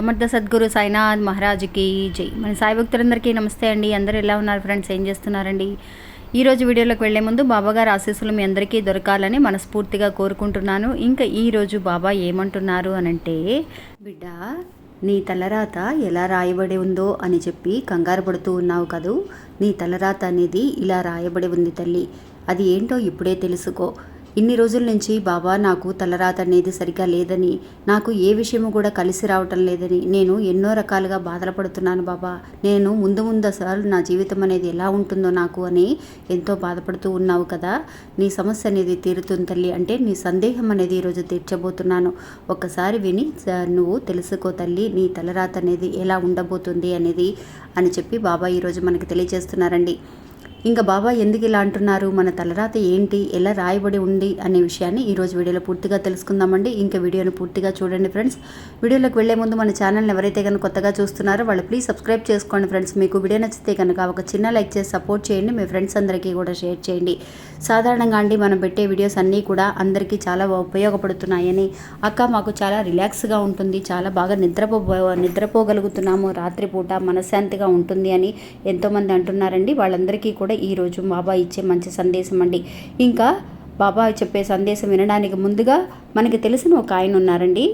సమర్థ సద్గురు సాయినాథ్ మహారాజుకి జై. మన సాయి భక్తులందరికీ నమస్తే అండి. అందరూ ఎలా ఉన్నారు ఫ్రెండ్స్? ఏం చేస్తున్నారండి? ఈరోజు వీడియోలోకి వెళ్ళే ముందు బాబాగారు ఆశీస్సులు మీ అందరికీ దొరకాలని మనస్ఫూర్తిగా కోరుకుంటున్నాను. ఇంకా ఈరోజు బాబా ఏమంటున్నారు అనంటే బిడ్డ నీ తలరాత ఎలా రాయబడి ఉందో అని చెప్పి కంగారు పడుతూ ఉన్నావు కదూ? నీ తలరాత అనేది ఇలా రాయబడి ఉంది తల్లి. అది ఏంటో ఇప్పుడే తెలుసుకో. ఇన్ని రోజుల నుంచి బాబా నాకు తలరాత అనేది సరిగా లేదని నాకు ఏ విషయము కూడా కలిసి రావటం లేదని నేను ఎన్నో రకాలుగా బాధలు పడుతున్నాను బాబా. నేను ముందు ముందు అసలు నా జీవితం అనేది ఎలా ఉంటుందో నాకు అని ఎంతో బాధపడుతూ ఉన్నావు కదా. నీ సమస్య అనేది తీరుతుంది తల్లి. అంటే నీ సందేహం అనేది ఈరోజు తీర్చబోతున్నాను. ఒక్కసారి విని నువ్వు తెలుసుకో తల్లి నీ తలరాత అనేది ఎలా ఉండబోతుంది అనేది అని చెప్పి బాబా ఈరోజు మనకి తెలియజేస్తున్నారండి. ఇంకా బాబా ఎందుకు ఇలా అంటున్నారు? మన తలరాత ఏంటి? ఎలా రాయబడి ఉంది? అనే విషయాన్ని ఈరోజు వీడియోలో పూర్తిగా తెలుసుకుందామండి. ఇంకా వీడియోను పూర్తిగా చూడండి ఫ్రెండ్స్. వీడియోలోకి వెళ్ళే ముందు మన ఛానల్ని ఎవరైతే కనుక కొత్తగా చూస్తున్నారో వాళ్ళు ప్లీజ్ సబ్స్క్రైబ్ చేసుకోండి ఫ్రెండ్స్. మీకు వీడియో నచ్చితే కనుక ఒక చిన్న లైక్ చేసి సపోర్ట్ చేయండి. మీ ఫ్రెండ్స్ అందరికీ కూడా షేర్ చేయండి. సాధారణంగా అండి మనం పెట్టే వీడియోస్ అన్నీ కూడా అందరికీ చాలా ఉపయోగపడుతున్నాయని. అక్క మాకు చాలా రిలాక్స్గా ఉంటుంది. చాలా బాగా నిద్రపో నిద్రపోగలుగుతున్నాము. రాత్రిపూట మనశ్శాంతిగా ఉంటుంది అని ఎంతోమంది అంటున్నారండి. వాళ్ళందరికీ కూడా ఈరోజు బాబా ఇచ్చే మంచి సందేశం అండి. ఇంకా బాబా చెప్పే సందేశం వినడానికి ముందుగా మనకి తెలిసిన ఒక ఆయన ఉన్నారండి.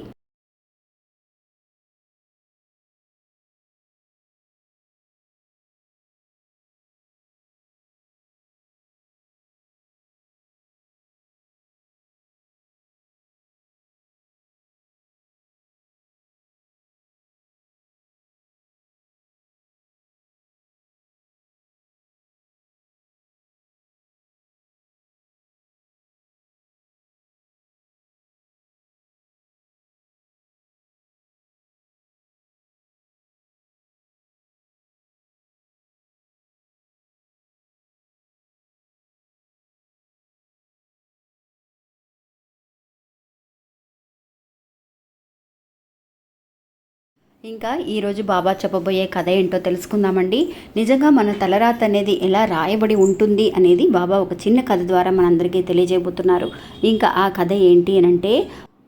ఇంకా ఈరోజు బాబా చెప్పబోయే కథ ఏంటో తెలుసుకుందామండి. నిజంగా మన తలరాత అనేది ఎలా రాయబడి ఉంటుంది అనేది బాబా ఒక చిన్న కథ ద్వారా మనందరికీ తెలియజేయబోతున్నారు. ఇంకా ఆ కథ ఏంటి అని అంటే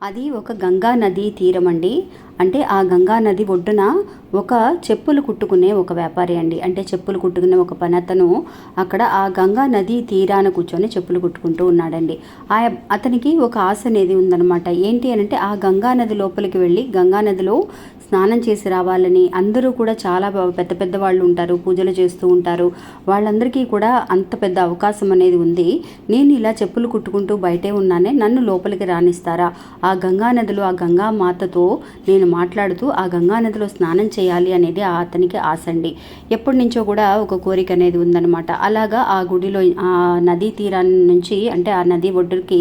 అది ఒక గంగా నదీ తీరం అండి అంటే ఆ గంగా నది ఒడ్డున ఒక చెప్పులు కుట్టుకునే ఒక వ్యాపారి అండి. అంటే చెప్పులు కుట్టుకునే ఒక పనతను అక్కడ ఆ గంగా నది తీరాన కూర్చొని చెప్పులు కుట్టుకుంటూ ఉన్నాడండి. ఆ అతనికి ఒక ఆశ అనేది ఉందన్నమాట. ఏంటి అని అంటే ఆ గంగా నది లోపలికి వెళ్ళి గంగా నదిలో స్నానం చేసి రావాలని అందరూ కూడా చాలా పెద్ద పెద్ద వాళ్ళు ఉంటారు పూజలు చేస్తూ ఉంటారు. వాళ్ళందరికీ కూడా అంత పెద్ద అవకాశం అనేది ఉంది. నేను ఇలా చెప్పులు కుట్టుకుంటూ బయటే ఉన్నానే నన్ను లోపలికి రాణిస్తారా ఆ గంగా నదిలో ఆ గంగా మాతతో నేను మాట్లాడుతూ ఆ గంగా నదిలో స్నానం చేయాలి అనేది ఆ అతనికి ఆశ అండి ఎప్పటి నుంచో కూడా ఒక కోరిక అనేది ఉందన్నమాట. అలాగా ఆ గుడిలో ఆ నదీ తీరాన్ని నుంచి అంటే ఆ నది ఒడ్డుకి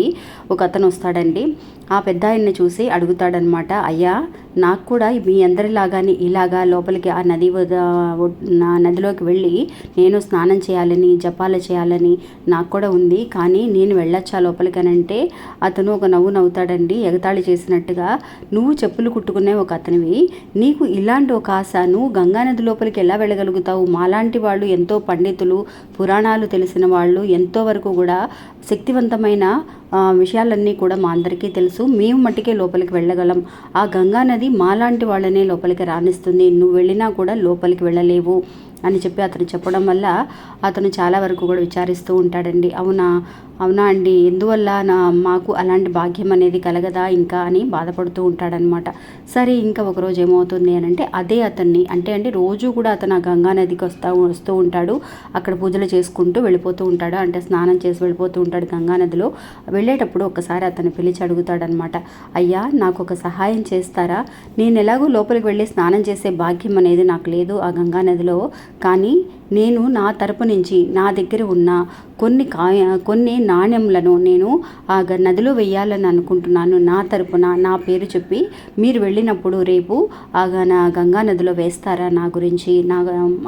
ఒక అతను వస్తాడండి. ఆ పెద్ద ఆయన్ని చూసి అడుగుతాడనమాట అయ్యా నాకు కూడా మీ అందరిలాగానే ఇలాగా లోపలికి ఆ నది వద- నా నదిలోకి వెళ్ళి నేను స్నానం చేయాలని జపాలు చేయాలని నాకు కూడా ఉంది. కానీ నేను వెళ్ళొచ్చా లోపలికి అని అంటే అతను ఒక నవ్వు నవ్వుతాడండి ఎగతాళి చేసినట్టుగా. నువ్వు చెప్పులు కుట్టుకునే ఒక అతనివి. నీకు ఇలాంటి ఒక ఆశ నువ్వు గంగానది లోపలికి ఎలా వెళ్ళగలుగుతావు? మాలాంటి వాళ్ళు ఎంతో పండితులు పురాణాలు తెలిసిన వాళ్ళు ఎంతో వరకు కూడా శక్తివంతమైన విషయాలన్నీ కూడా మా అందరికీ తెలుసు. మేము మట్టికే లోపలికి వెళ్ళగలం. ఆ గంగా నది మాలాంటి వాళ్ళనే లోపలికి రాణిస్తుంది. నువ్వు వెళ్ళినా కూడా లోపలికి వెళ్ళలేవు అని చెప్పి అతను చెప్పడం వల్ల అతను చాలా వరకు కూడా విచారిస్తూ ఉంటాడండి. అవునా? అవునా అండి? ఎందువల్ల నా మాకు అలాంటి భాగ్యం అనేది కలగదా ఇంకా అని బాధపడుతూ ఉంటాడనమాట సరే ఇంకా ఒకరోజు ఏమవుతుంది అని అంటే అదే అతన్ని అంటే అంటే రోజు కూడా అతను ఆ గంగా నదికి వస్తూ వస్తూ ఉంటాడు. అక్కడ పూజలు చేసుకుంటూ వెళ్ళిపోతూ ఉంటాడు. అంటే స్నానం చేసి వెళ్ళిపోతూ ఉంటాడు గంగా నదిలో. వెళ్ళేటప్పుడు ఒకసారి అతను పిలిచి అడుగుతాడనమాట అయ్యా నాకు ఒక సహాయం చేస్తారా? నేను ఎలాగో లోపలికి వెళ్ళి స్నానం చేసే భాగ్యం అనేది నాకు లేదు ఆ గంగా నదిలో. కానీ నేను నా తరపు నుంచి నా దగ్గర ఉన్న కొన్ని కాయ కొన్ని నాణ్యములను నేను ఆ నదిలో వేయాలని అనుకుంటున్నాను. నా తరపున నా పేరు చెప్పి మీరు వెళ్ళినప్పుడు రేపు ఆ నా గంగా నదిలో వేస్తారా? నా గురించి నా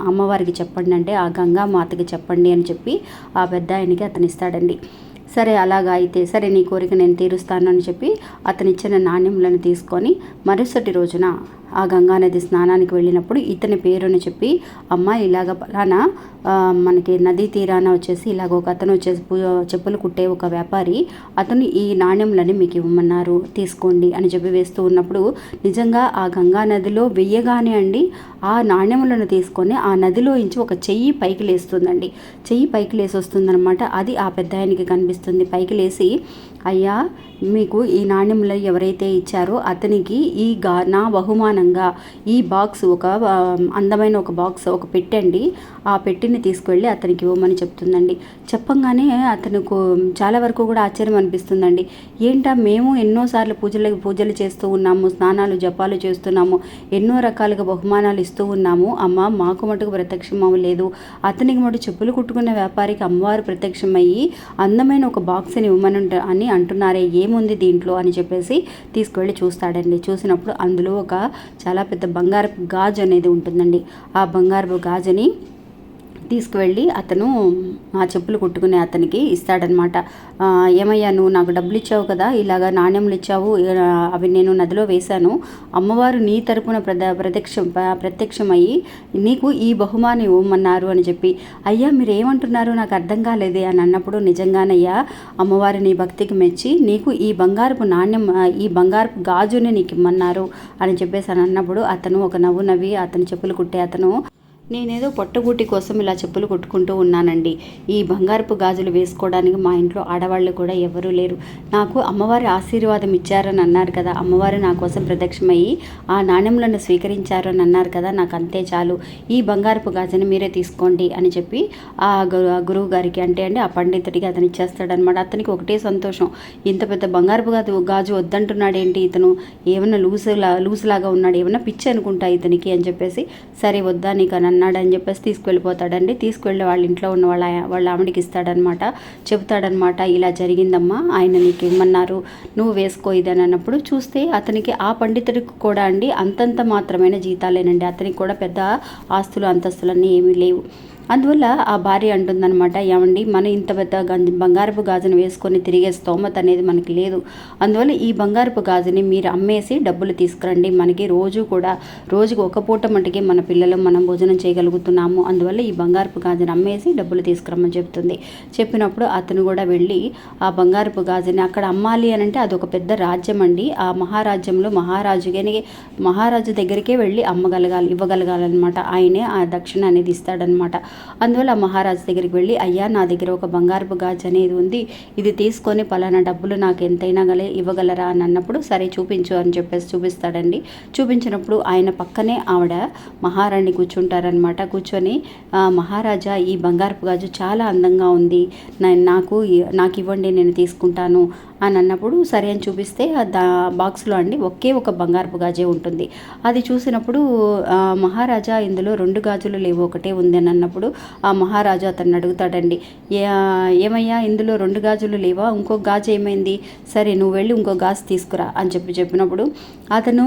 అమ్మవారికి చెప్పండి అంటే ఆ గంగా మాతకి చెప్పండి అని చెప్పి ఆ పెద్ద ఆయనకి అతనిస్తాడండి. సరే అలాగా అయితే సరే నీ కోరిక నేను తీరుస్తాను అని చెప్పి అతనిచ్చిన నాణ్యములను తీసుకొని మరుసటి రోజున ఆ గంగానది స్నానానికి వెళ్ళినప్పుడు ఇతని పేరుని చెప్పి అమ్మ ఇలాగ పలానా మనకి నదీ తీరాన వచ్చేసి ఇలాగ ఒక అతను వచ్చేసి చెప్పులు కుట్టే ఒక వ్యాపారి అతను ఈ నాణ్యములని మీకు ఇవ్వమన్నారు తీసుకోండి అని చెప్పి వేస్తూ ఉన్నప్పుడు నిజంగా ఆ గంగా నదిలో వెయ్యగానే అండి ఆ నాణ్యములను తీసుకొని ఆ నదిలో ఇంచి ఒక చెయ్యి పైకి లేస్తుందండి చెయ్యి పైకి లేసి వస్తుందనమాట అది ఆ పెద్ద ఆయనకి కనిపిస్తుంది. అనిపిస్తుంది పైకి లేచి అయ్యా మీకు ఈ నాణ్యములు ఎవరైతే ఇచ్చారో అతనికి ఈ గా నా బహుమానంగా ఈ బాక్స్ ఒక అందమైన ఒక బాక్స్ ఒక పెట్టండి. ఆ పెట్టిని తీసుకువెళ్ళి అతనికి ఇవ్వమని చెప్తుందండి. చెప్పంగానే అతనుకు చాలా వరకు కూడా ఆశ్చర్యం అనిపిస్తుందండి. ఏంటా మేము ఎన్నోసార్లు పూజలు పూజలు చేస్తూ ఉన్నాము స్నానాలు జపాలు చేస్తున్నాము ఎన్నో రకాలుగా బహుమానాలు ఇస్తూ ఉన్నాము. అమ్మ మాకు మటుకు ప్రత్యక్షం అవ్వలేదు. అతనికి మటు చెప్పులు కుట్టుకున్న వ్యాపారికి అమ్మవారు ప్రత్యక్షమయ్యి అందమైన ఒక బాక్స్ని ఇవ్వమని అని అంటున్నారే ఏముంది దీంట్లో అని చెప్పేసి తీసుకువెళ్ళి చూస్తాడండి. చూసినప్పుడు అందులో ఒక చాలా పెద్ద బంగారపు గాజు అనేది ఉంటుందండి. ఆ బంగారపు గాజుని తీసుకువెళ్ళి అతను ఆ చెప్పులు కుట్టుకునే అతనికి ఇస్తాడనమాట. ఏమయ్యా నువ్వు నాకు డబ్బులు ఇచ్చావు కదా ఇలాగ నాణ్యములు ఇచ్చావు అవి నేను నదిలో వేశాను. అమ్మవారు నీ తరపున ప్రద ప్రత్యక్షం ప్రత్యక్షమయ్యి నీకు ఈ బహుమాని ఇవ్వమన్నారు అని చెప్పి. అయ్యా మీరు ఏమంటున్నారు నాకు అర్థం కాలేదే అని అన్నప్పుడు నిజంగానయ్యా అమ్మవారు నీ భక్తికి మెచ్చి నీకు ఈ బంగారపు నాణ్యం ఈ బంగారపు గాజుని నీకు ఇమ్మన్నారు అని చెప్పేసి అని అన్నప్పుడు అతను ఒక నవ్వు నవ్వి అతను చెప్పులు కుట్టే అతను నేనేదో పొట్టగూటి కోసం ఇలా చెప్పులు కొట్టుకుంటూ ఉన్నానండి. ఈ బంగారపు గాజులు వేసుకోవడానికి మా ఇంట్లో ఆడవాళ్ళు కూడా ఎవరూ లేరు. నాకు అమ్మవారి ఆశీర్వాదం ఇచ్చారని అన్నారు కదా అమ్మవారు నా కోసం ప్రత్యక్షమయ్యి ఆ నాణ్యములను స్వీకరించారు అని అన్నారు కదా నాకు అంతే చాలు. ఈ బంగారపు గాజుని మీరే తీసుకోండి అని చెప్పి ఆ గురు ఆ గురువు గారికి అంటే అండి ఆ పండితుడికి అతను ఇచ్చేస్తాడనమాట అతనికి ఒకటే సంతోషం. ఇంత పెద్ద బంగారపు గాజు గాజు వద్దంటున్నాడేంటి ఇతను? ఏమన్నా లూజ్ లూజ్ లాగా ఉన్నాడు ఏమన్నా పిచ్చి అనుకుంటా ఇతనికి అని చెప్పేసి సరే వద్దా నీకు అని ఉన్నాడని అని చెప్పేసి తీసుకువెళ్ళిపోతాడండి తీసుకువెళ్ళి వాళ్ళ ఇంట్లో ఉన్న వాళ్ళ వాళ్ళ ఆవిడకి ఇస్తాడనమాట. చెబుతాడనమాట ఇలా జరిగిందమ్మా ఆయన నీకు ఇమ్మన్నారు నువ్వు వేసుకో ఇదని అన్నప్పుడు చూస్తే అతనికి ఆ పండితుడికి కూడా అండి అంతంత మాత్రమైన జీతాలేనండి. అతనికి కూడా పెద్ద ఆస్తులు అంతస్తులన్నీ ఏమీ లేవు. అందువల్ల ఆ భార్య అంటుందన్నమాట ఏమండి మనం ఇంత పెద్ద బంగారపు గాజును వేసుకొని తిరిగే స్తోమత అనేది మనకి లేదు. అందువల్ల ఈ బంగారపు గాజుని మీరు అమ్మేసి డబ్బులు తీసుకురండి. మనకి రోజు కూడా రోజుకి ఒక పూట మటుకే మన పిల్లలు మనం భోజనం చేయగలుగుతున్నాము. అందువల్ల ఈ బంగారపు గాజుని అమ్మేసి డబ్బులు తీసుకురమ్మని చెప్తుంది. చెప్పినప్పుడు అతను కూడా వెళ్ళి ఆ బంగారపు గాజుని అక్కడ అమ్మాలి అని అంటే అదొక పెద్ద రాజ్యం అండి. ఆ మహారాజ్యంలో మహారాజుగానే మహారాజు దగ్గరికే వెళ్ళి అమ్మగలగాలి ఇవ్వగలగాలన్నమాట. ఆయనే ఆ దక్షిణ అనేది ఇస్తాడనమాట అందువల్ల ఆ మహారాజు దగ్గరికి వెళ్ళి అయ్యా నా దగ్గర ఒక బంగారపు గాజు అనేది ఉంది. ఇది తీసుకొని పలానా డబ్బులు నాకు ఎంతైనా గలే ఇవ్వగలరా? అని అన్నప్పుడు సరే చూపించు అని చెప్పేసి చూపిస్తాడండి. చూపించినప్పుడు ఆయన పక్కనే ఆవిడ మహారాణి కూర్చుంటారనమాట కూర్చొని మహారాజా ఈ బంగారపు గాజు చాలా అందంగా ఉంది. నాకు నాకు ఇవ్వండి నేను తీసుకుంటాను. అని అన్నప్పుడు సరే అని చూపిస్తే దా బాక్స్లో అండి ఒకే ఒక బంగారపు గాజే ఉంటుంది. అది చూసినప్పుడు మహారాజా ఇందులో రెండు గాజులు లేవు ఒకటే ఉంది అని అన్నప్పుడు ఆ మహారాజు అతన్ని అడుగుతాడండి ఏమయ్యా ఇందులో రెండు గాజులు లేవా? ఇంకో గాజు ఏమైంది? సరే నువ్వు వెళ్ళి ఇంకో గాజు తీసుకురా అని చెప్పి చెప్పినప్పుడు అతను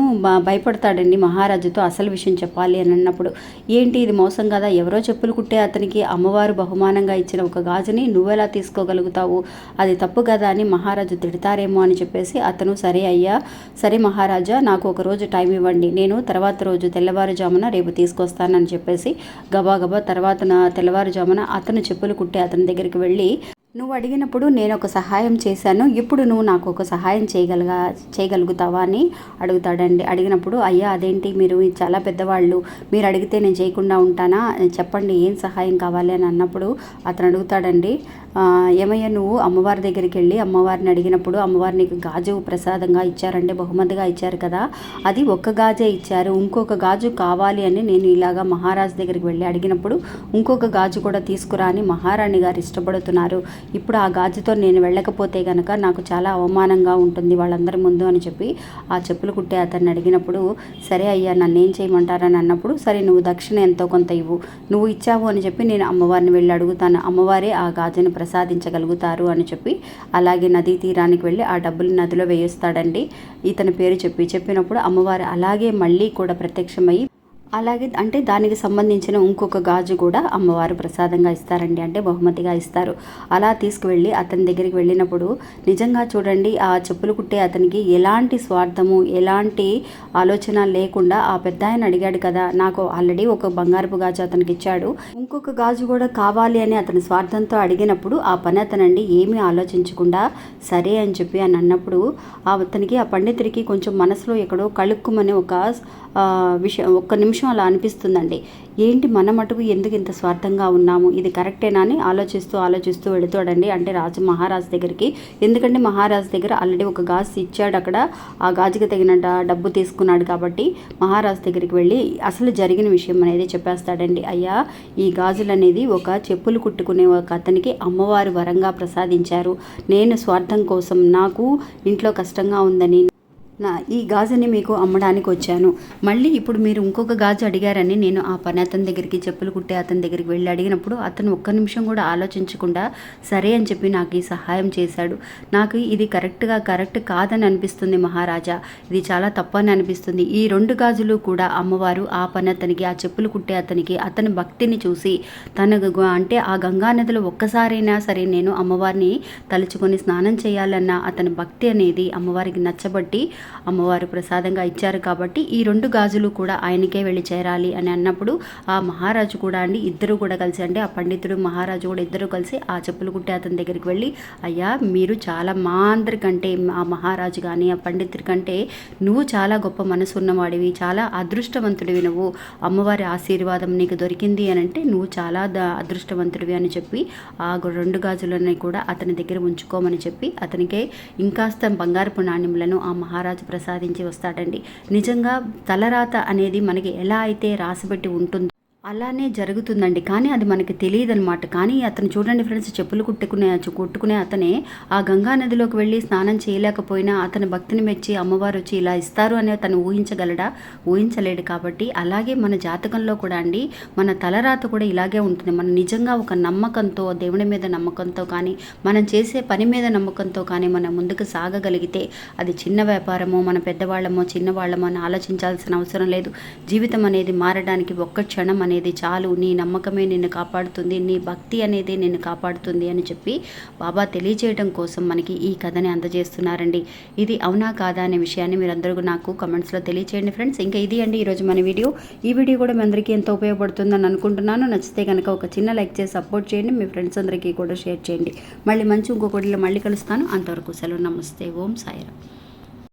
భయపడతాడండి మహారాజుతో అసలు విషయం చెప్పాలి అని అన్నప్పుడు ఏంటి ఇది మోసం కదా? ఎవరో చెప్పులు కుట్టే అతనికి అమ్మవారు బహుమానంగా ఇచ్చిన ఒక గాజుని నువ్వెలా తీసుకోగలుగుతావు? అది తప్పు కదా అని మహారాజు తిడతారేమో అని చెప్పేసి అతను సరే అయ్యా సరే మహారాజా నాకు ఒక రోజు టైం ఇవ్వండి. నేను తర్వాత రోజు తెల్లవారుజామున రేపు తీసుకొస్తానని చెప్పేసి గబా తర్వాత నా తెల్లవారుజామున అతను చెప్పులు కుట్టే అతని దగ్గరికి వెళ్ళి నువ్వు అడిగినప్పుడు నేను ఒక సహాయం చేశాను. ఇప్పుడు నువ్వు నాకు ఒక సహాయం చేయగలగా చేయగలుగుతావా అని అడుగుతాడండి. అడిగినప్పుడు అయ్యా అదేంటి? మీరు చాలా పెద్దవాళ్ళు. మీరు అడిగితే నేను చేయకుండా ఉంటానా? చెప్పండి ఏం సహాయం కావాలి? అని అన్నప్పుడు అతను అడుగుతాడండి ఏమయ్యా నువ్వు అమ్మవారి దగ్గరికి వెళ్ళి అమ్మవారిని అడిగినప్పుడు అమ్మవారిని నీకు గాజు ప్రసాదంగా ఇచ్చారంటే బహుమతిగా ఇచ్చారు కదా. అది ఒక్క గాజే ఇచ్చారు. ఇంకొక గాజు కావాలి అని నేను ఇలాగా మహారాజు దగ్గరికి వెళ్ళి అడిగినప్పుడు ఇంకొక గాజు కూడా తీసుకురా అని మహారాణి గారు ఇష్టపడుతున్నారు. ఇప్పుడు ఆ గాజుతో నేను వెళ్ళకపోతే గనక నాకు చాలా అవమానంగా ఉంటుంది వాళ్ళందరి ముందు అని చెప్పి ఆ చెప్పులు కుట్టే అతన్ని అడిగినప్పుడు సరే అయ్యా నన్ను ఏం చేయమంటారని అన్నప్పుడు సరే నువ్వు దక్షిణ ఎంతో కొంత ఇవ్వు. నువ్వు ఇచ్చావు అని చెప్పి నేను అమ్మవారిని వెళ్ళి అడుగుతాను. అమ్మవారే ఆ గాజును ప్రసాదించగలుగుతారు అని చెప్పి అలాగే నదీ తీరానికి వెళ్ళి ఆ డబ్బులు నదిలో వేయిస్తాడండి. ఇతని పేరు చెప్పి చెప్పినప్పుడు అమ్మవారు అలాగే మళ్ళీ కూడా ప్రత్యక్షమై అలాగే అంటే దానికి సంబంధించిన ఇంకొక గాజు కూడా అమ్మవారు ప్రసాదంగా ఇస్తారండి. అంటే బహుమతిగా ఇస్తారు. అలా తీసుకువెళ్ళి అతని దగ్గరికి వెళ్ళినప్పుడు నిజంగా చూడండి ఆ చెప్పులు కుట్టే అతనికి ఎలాంటి స్వార్థము ఎలాంటి ఆలోచన లేకుండా ఆ పెద్ద ఆయన అడిగాడు కదా నాకు ఆల్రెడీ ఒక బంగారపు గాజు అతనికి ఇచ్చాడు. ఇంకొక గాజు కూడా కావాలి అని అతని స్వార్థంతో అడిగినప్పుడు ఆ పని అతనండి ఏమీ ఆలోచించకుండా సరే అని చెప్పి అని అన్నప్పుడు ఆ అతనికి ఆ పండితుడికి కొంచెం మనసులో ఎక్కడో కలుక్కుమని ఒక విషయం ఒక్క నిమిషం అలా అనిపిస్తుందండి. ఏంటి మన మటుకు ఎందుకు ఇంత స్వార్థంగా ఉన్నాము? ఇది కరెక్టేనా అని ఆలోచిస్తూ ఆలోచిస్తూ వెళుతాడండి. అంటే రాజు మహారాజు దగ్గరికి. ఎందుకంటే మహారాజు దగ్గర ఆల్రెడీ ఒక గాజు ఇచ్చాడు అక్కడ. ఆ గాజుకి తగిన డబ్బు తీసుకున్నాడు కాబట్టి మహారాజు దగ్గరికి వెళ్ళి అసలు జరిగిన విషయం అనేది చెప్పేస్తాడండి. అయ్యా ఈ గాజులు అనేది ఒక చెప్పులు కుట్టుకునే ఒక అతనికి అమ్మవారు వరంగా ప్రసాదించారు. నేను స్వార్థం కోసం నాకు ఇంట్లో కష్టంగా ఉందని నా ఈ గాజుని మీకు అమ్మడానికి వచ్చాను. మళ్ళీ ఇప్పుడు మీరు ఇంకొక గాజు అడిగారని నేను ఆ పని అతని దగ్గరికి చెప్పులు కుట్టే అతని దగ్గరికి వెళ్ళి అడిగినప్పుడు అతను ఒక్క నిమిషం కూడా ఆలోచించకుండా సరే అని చెప్పి నాకు ఈ సహాయం చేశాడు. నాకు ఇది కరెక్ట్గా కరెక్ట్ కాదని అనిపిస్తుంది మహారాజా. ఇది చాలా తప్పని అనిపిస్తుంది. ఈ రెండు గాజులు కూడా అమ్మవారు ఆ పని అతనికి ఆ చెప్పులు కుట్టే అతనికి అతని భక్తిని చూసి తన అంటే ఆ గంగా నదిలో ఒక్కసారైనా సరే నేను అమ్మవారిని తలుచుకొని స్నానం చేయాలన్న అతని భక్తి అనేది అమ్మవారికి నచ్చబట్టి అమ్మవారు ప్రసాదంగా ఇచ్చారు కాబట్టి ఈ రెండు గాజులు కూడా ఆయనకే వెళ్ళి చేరాలి అని అన్నప్పుడు ఆ మహారాజు కూడా అండి ఇద్దరు కూడా కలిసి అంటే ఆ పండితుడు మహారాజు కూడా ఇద్దరు కలిసి ఆ చెప్పులు కుట్టే అతని దగ్గరికి వెళ్ళి అయ్యా మీరు చాలా మా అందరికంటే ఆ మహారాజు కానీ ఆ పండితుడి కంటే నువ్వు చాలా గొప్ప మనసు ఉన్నవాడివి చాలా అదృష్టవంతుడివి నువ్వు. అమ్మవారి ఆశీర్వాదం నీకు దొరికింది అని అంటే నువ్వు చాలా అదృష్టవంతుడివి అని చెప్పి ఆ రెండు గాజులని కూడా అతని దగ్గర ఉంచుకోమని చెప్పి అతనికే ఇంకాస్త బంగారపు నాణ్యములను ఆ మహారాజు ప్రసాదించి వస్తాడండి. నిజంగా తలరాత అనేది మనకి ఎలా అయితే రాసిపెట్టి ఉంటుందో అలానే జరుగుతుందండి. కానీ అది మనకి తెలియదు అనమాట కానీ అతను చూడండి ఫ్రెండ్స్ చెప్పులు కుట్టుకునే కుట్టుకునే అతనే ఆ గంగా నదిలోకి వెళ్ళి స్నానం చేయలేకపోయినా అతని భక్తిని మెచ్చి అమ్మవారు వచ్చి ఇలా ఇస్తారు అని తను ఊహించగలడా? ఊహించలేడు కాబట్టి అలాగే మన జాతకంలో కూడా అండి మన తలరాత కూడా ఇలాగే ఉంటుంది. మనం నిజంగా ఒక నమ్మకంతో దేవుని మీద నమ్మకంతో కానీ మనం చేసే పని మీద నమ్మకంతో కానీ మనం ముందుకు సాగగలిగితే అది చిన్న వ్యాపారమో మన పెద్దవాళ్ళమో చిన్నవాళ్ళమో అని ఆలోచించాల్సిన అవసరం లేదు. జీవితం అనేది మారడానికి ఒక్క క్షణం అనేది చాలు. నీ నమ్మకమే నిన్ను కాపాడుతుంది. నీ భక్తి అనేది నిన్ను కాపాడుతుంది అని చెప్పి బాబా తెలియజేయడం కోసం మనకి ఈ కథని అందజేస్తున్నారండి. ఇది అవునా కాదా అనే విషయాన్ని మీరందరూ నాకు కమెంట్స్లో తెలియచేయండి ఫ్రెండ్స్. ఇంకా ఇది అండి ఈరోజు మన వీడియో. ఈ వీడియో కూడా మీ అందరికీ ఎంతో ఉపయోగపడుతుందని అనుకుంటున్నాను. నచ్చితే కనుక ఒక చిన్న లైక్ చేసి సపోర్ట్ చేయండి. మీ ఫ్రెండ్స్ అందరికీ కూడా షేర్ చేయండి. మళ్ళీ మంచి ఇంకొకటిలో మళ్ళీ కలుస్తాను. అంతవరకు సెలవు. నమస్తే. ఓం సాయిరా